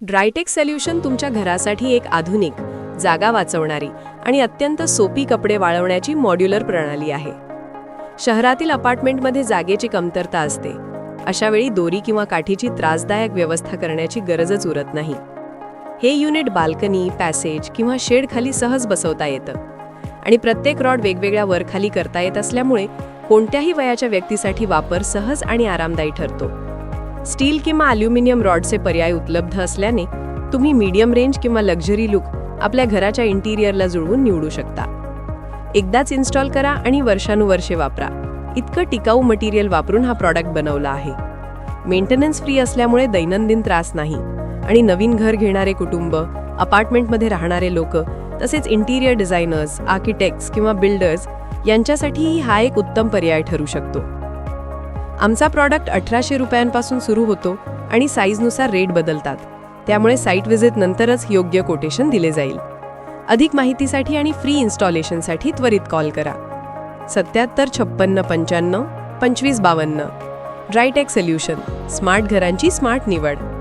ड्रायटेक solution तुमच्या घरासाठी एक आधुनिक जागा वाचवणारी आणि अत्यंत सोपी कपडे वाळवण्याची मॉड्युलर प्रणाली आहे. शहरातील अपार्टमेंटमध्ये जागेची कमतरता असते. अशा वेळी दोरी किंवा काठीची त्रासदायक व्यवस्था करण्याची गरजच उरत नाही. हे युनिट बाल्कनी पॅसेज किंवा शेड खाली सहज बसवता येतं. आणि प्रत्येक रॉड वेगवेगळ्या वरखाली करता येत असल्यामुळे कोणत्याही वयाच्या व्यक्तीसाठी वापर सहज आणि आरामदायी ठरतो. स्टील किंवा अल्युमिनियम रॉडचे पर्याय उपलब्ध असल्याने तुम्ही मीडियम रेंज किंवा लक्झरी लुक आपल्या घराच्या इंटिरियरला जुळवून निवडू शकता. एकदाच इन्स्टॉल करा आणि वर्षानुवर्षे वापरा. इतकं टिकाऊ मटेरियल वापरून हा प्रॉडक्ट बनवला आहे. मेंटेनन्स फ्री असल्यामुळे दैनंदिन त्रास नाही. आणि नवीन घर घेणारे कुटुंब अपार्टमेंटमध्ये राहणारे लोक तसेच इंटिरियर डिझायनर्स आर्किटेक्ट्स किंवा बिल्डर्स यांच्यासाठीही हा एक उत्तम पर्याय ठरू शकतो. आमचा प्रॉडक्ट अठराशे रुपयांपासून सुरू होतो आणि साईजनुसार रेट बदलतात. त्यामुळे साईट व्हिजिट नंतरच योग्य कोटेशन दिले जाईल. अधिक माहितीसाठी आणि फ्री इन्स्टॉलेशनसाठी त्वरित कॉल करा. सत्याहत्तर छप्पन्न पंच्याण्णव पंचवीस बावन्न. ड्रायटेक सोल्युशन स्मार्ट घरांची स्मार्ट निवड.